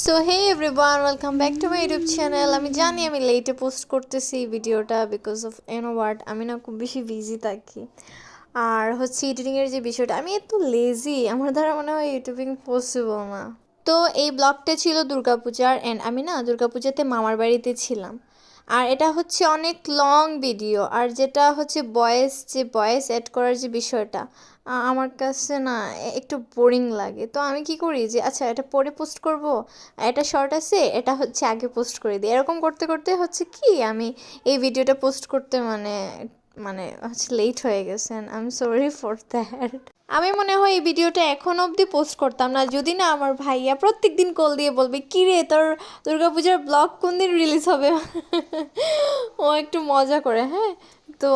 So hey everyone welcome back to my YouTube channel আমি জানি আমি লেটে পোস্ট করতেছি ভিডিওটা বিকজ অফ এনো ওয়ার্ড আমি না খুব বেশি বিজি থাকি। আর হচ্ছে এডিটিংয়ের যে বিষয়টা, আমি এত লেজি আমার দ্বারা মনে হয় ইউটিউবিং পসিবল না। তো এই ব্লগটা ছিল দুর্গাপূজার অ্যান্ড আমি না দুর্গাপূজাতে মামার বাড়িতে ছিলাম। আর এটা হচ্ছে অনেক লং ভিডিও আর যেটা হচ্ছে বয়েস যে বয়েস অ্যাড করার যে বিষয়টা আমার কাছে না একটু বোরিং লাগে। তো আমি কি করি যে আচ্ছা এটা পরে পোস্ট করব, এটা শর্ট আছে, এটা হচ্ছে আগে পোস্ট করে দিই। এরকম করতে করতে হচ্ছে কি, আমি এই ভিডিওটা পোস্ট করতে মানে মানে হচ্ছে লেট হয়ে গেছেন I am sorry for that আমি মনে হয় এই ভিডিওটা এখন অবধি পোস্ট করতাম না। যদি না আমার ভাইয়া প্রত্যেক দিন কল দিয়ে বলবে কী রে তোর দুর্গাপূজার ব্লগ কোন দিন রিলিজ হবে? ও একটু মজা করে হ্যাঁ? তো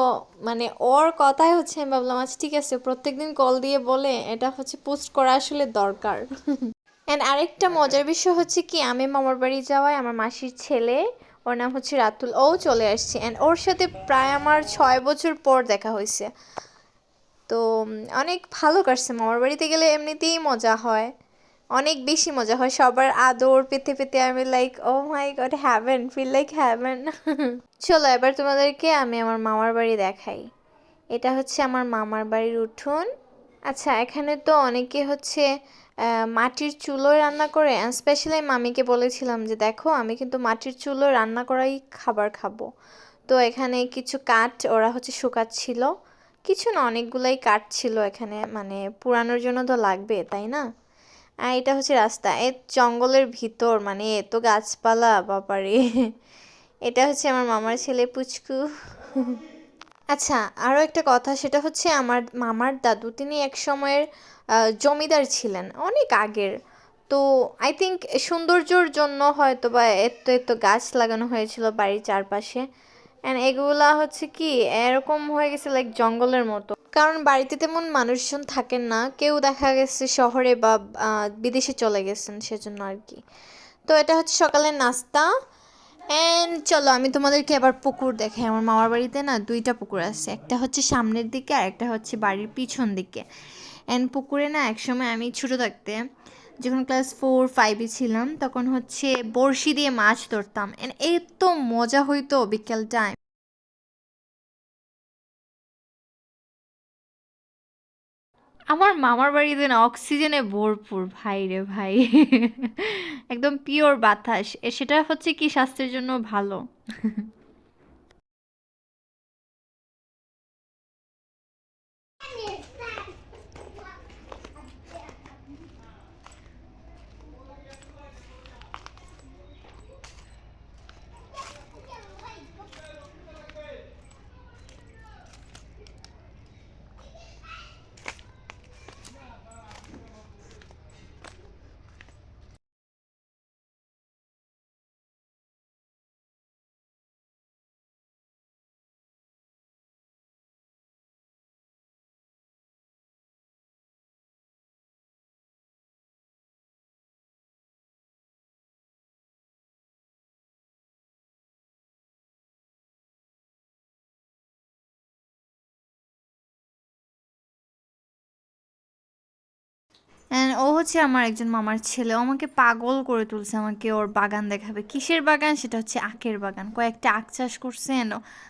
মানে ওর কথাই হচ্ছে আমি ভাবলাম আচ্ছা ঠিক আছে প্রত্যেকদিন কল দিয়ে বলে এটা হচ্ছে পোস্ট করা আসলে দরকার। অ্যান্ড আরেকটা মজার বিষয় হচ্ছে কি আমি মামার বাড়ি যাওয়ায় আমার মাসির ছেলে ওর নাম হচ্ছে রাতুল। ও চলে আসছে অ্যান্ড ওর সাথে প্রায় আমার ছয় বছর পর দেখা হয়েছে। তো অনেক ভালো কাটছে মামার বাড়িতে গেলে এমনিতেই মজা হয়। অনেক বেশি মজা হয়। সবার আদর পেতে পেতে আমি like oh my god heaven feel like heaven চলো, এবার তোমাদেরকে আমি আমার মামার বাড়ি দেখাই। এটা হচ্ছে আমার মামার বাড়ির উঠোন। আচ্ছা এখানে তো অনেকে হচ্ছে মাটির চুলোয় রান্না করে স্পেশালি মামিকে বলেছিলাম যে, দেখো, আমি কিন্তু মাটির চুলোয় রান্না করাই খাবার খাব। তো এখানে কিছু কাঠ ওরা হচ্ছে শুকাচ্ছিল। কিছু না, অনেকগুলাই কাঠ ছিল এখানে মানে পুরানোর জন্য তো লাগবে, তাই না? আর এটা হচ্ছে রাস্তা এ জঙ্গলের ভিতর মানে এত গাছপালা, বাবারে। এটা হচ্ছে আমার মামার ছেলে পুচকু। আচ্ছা আরও একটা কথা, সেটা হচ্ছে আমার মামার দাদু, তিনি এক সময়ের জমিদার ছিলেন, অনেক আগের। তো আই থিঙ্ক সৌন্দর্যর জন্য হয়তো বা এত এত গাছ লাগানো হয়েছিল বাড়ির চারপাশে। অ্যান্ড এগুলা হচ্ছে কি, এরকম হয়ে গেছে লাইক জঙ্গলের মতো। কারণ বাড়িতে তেমন মানুষজন থাকেন না, কেউ দেখা গেছে শহরে বা বিদেশে চলে গেছেন সেজন্য আর কি। তো এটা হচ্ছে সকালের নাস্তা অ্যান্ড চলো, আমি তোমাদেরকে এবার পুকুর দেখাই। আমার মামার বাড়িতে না দুইটা পুকুর আছে। একটা হচ্ছে সামনের দিকে আর একটা হচ্ছে বাড়ির পিছন দিকে। অ্যান্ড পুকুরে না একসময় আমি ছোটো থাকতে যখন ক্লাস ফোর ফাইভে ছিলাম, তখন হচ্ছে বড়শি দিয়ে মাছ ধরতাম। অ্যান্ড এত মজা হইতো বিকেল টাইম আমার মামার বাড়িতে না অক্সিজেনে ভরপুর, ভাই রে ভাই। একদম পিওর বাতাস। সেটা হচ্ছে কি স্বাস্থ্যের জন্য ভালো। And ও হচ্ছে আমার একজন মামার ছেলে। আমাকে পাগল করে তুলছে, আমাকে ওর বাগান দেখাবে। কিসের বাগান? সেটা হচ্ছে আখের বাগান। কয়েকটা আখ চাষ করছে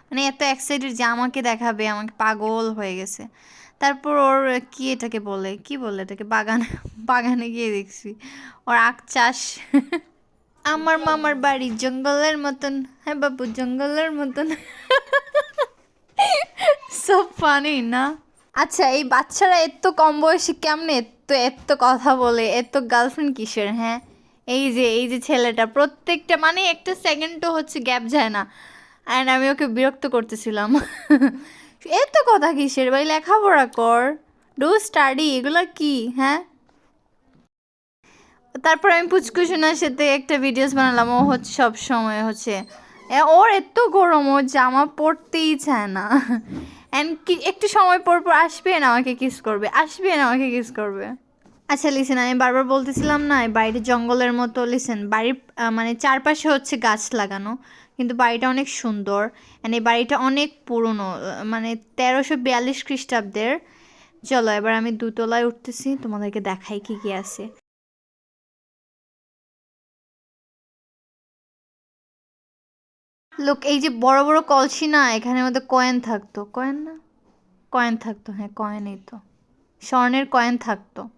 মানে এত এক্সাইটেড যে আমাকে দেখাবে, আমাকে পাগল হয়ে গেছে। তারপর ওর কি এটাকে বলে? কি বলে এটাকে? বাগান, বাগানে গিয়ে দেখছি। ওর আখ চাষ। আমার মামার বাড়ি জঙ্গলের মতন। হ্যাঁ বাবু, জঙ্গলের মতন। সব ফানি না? আচ্ছা এই বাচ্চারা এত কম বয়সে কেমনে এত এত কথা বলে এত গার্লফ্রেন্ড কিসের হ্যাঁ? এই যে এই যে ছেলেটা, প্রত্যেকটা মানে একটা সেকেন্ডও হচ্ছে গ্যাপ যায় না। অ্যান্ড আমি ওকে বিরক্ত করতেছিলাম। এত কথা কিসের ভাই, লেখাপড়া কর ডু স্টাডি এগুলো কি হ্যাঁ? তারপর আমি পুচকুসোনার সাথে একটা ভিডিওস বানালাম, ও হচ্ছে সব সময় হচ্ছে ওর এত গরম ও জামা পরতেই চায় না। কি, একটু সময় পর পর আসবে না আমাকে কিস করবে, আসবে না আমাকে কিস করবে। আচ্ছা লিসেন আমি বারবার বলতেছিলাম না বাড়ির জঙ্গলের মতো লিসেন বাড়ির মানে চারপাশে হচ্ছে গাছ লাগানো, কিন্তু বাড়িটা অনেক সুন্দর অ্যান্ড এই বাড়িটা অনেক পুরনো মানে তেরোশো বিয়াল্লিশ খ্রিস্টাব্দের। চলো, এবার আমি দুতলায় উঠতেছি, তোমাদেরকে দেখাই কি কি আছে। লোক এই যে বড় বড় কলসি না এখানে মধ্যে কয়েন থাকতো। কয়েন না? কয়েন থাকতো হ্যাঁ কয়েনই তো। স্বর্ণের কয়েন থাকতো।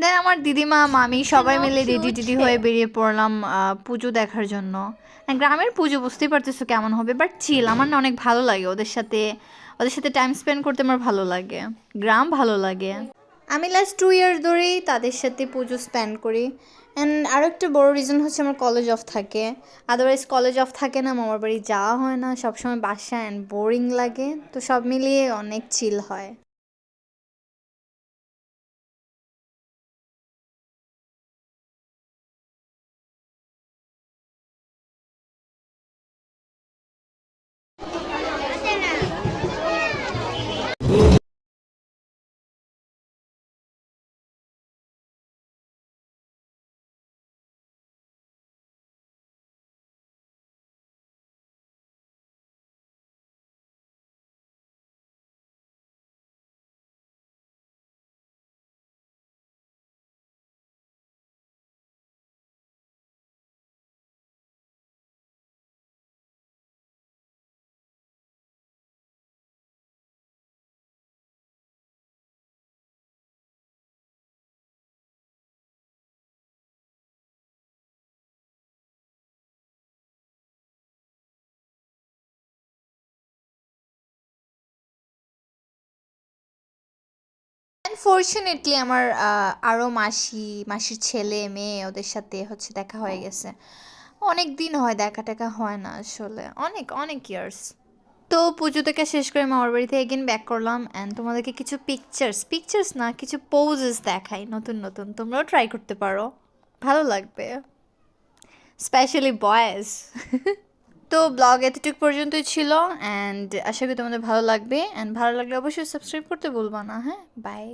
দেন আমার দিদিমা মামি সবাই মিলে রেডি টেডি হয়ে বেরিয়ে পড়লাম পুজো দেখার জন্য। গ্রামের পুজো বুঝতেই পারতেছো কেমন হবে বাট চিল আমার না অনেক ভালো লাগে ওদের সাথে ওদের সাথে টাইম স্পেন্ড করতে আমার ভালো লাগে। গ্রাম ভালো লাগে। আমি লাস্ট টু ইয়ার ধরেই তাদের সাথে পুজো স্পেন্ড করি। অ্যান্ড আরও একটা বড় রিজন হচ্ছে আমার কলেজ অফ থাকে। আদারওয়াইজ কলেজ অফ থাকে না মামার বাড়ি যাওয়া হয় না সবসময় বাসা অ্যান্ড বোরিং লাগে। তো সব মিলিয়ে অনেক চিল হয়। আনফর্চুনেটলি আমার আরও মাসি, মাসির ছেলে, মেয়ে ওদের সাথে হচ্ছে দেখা হয়ে গেছে। অনেক দিন হয় দেখা টেকা হয় না আসলে। অনেক অনেক ইয়ার্স তো পুজো থেকে শেষ করে মামার বাড়িতে এগেন ব্যাক করলাম অ্যান্ড তোমাদেরকে কিছু পিকচার্স পিকচার্স না, কিছু পোজেস দেখাই নতুন নতুন। তোমরাও ট্রাই করতে পারো। ভালো লাগবে। স্পেশালি বয়েজ তো ব্লগ এতটুকু পর্যন্তই ছিল অ্যান্ড আশা করি তোমাদের ভালো লাগবে অ্যান্ড ভালো লাগলে অবশ্যই সাবস্ক্রাইব করতে বলবা না হ্যাঁ? বাই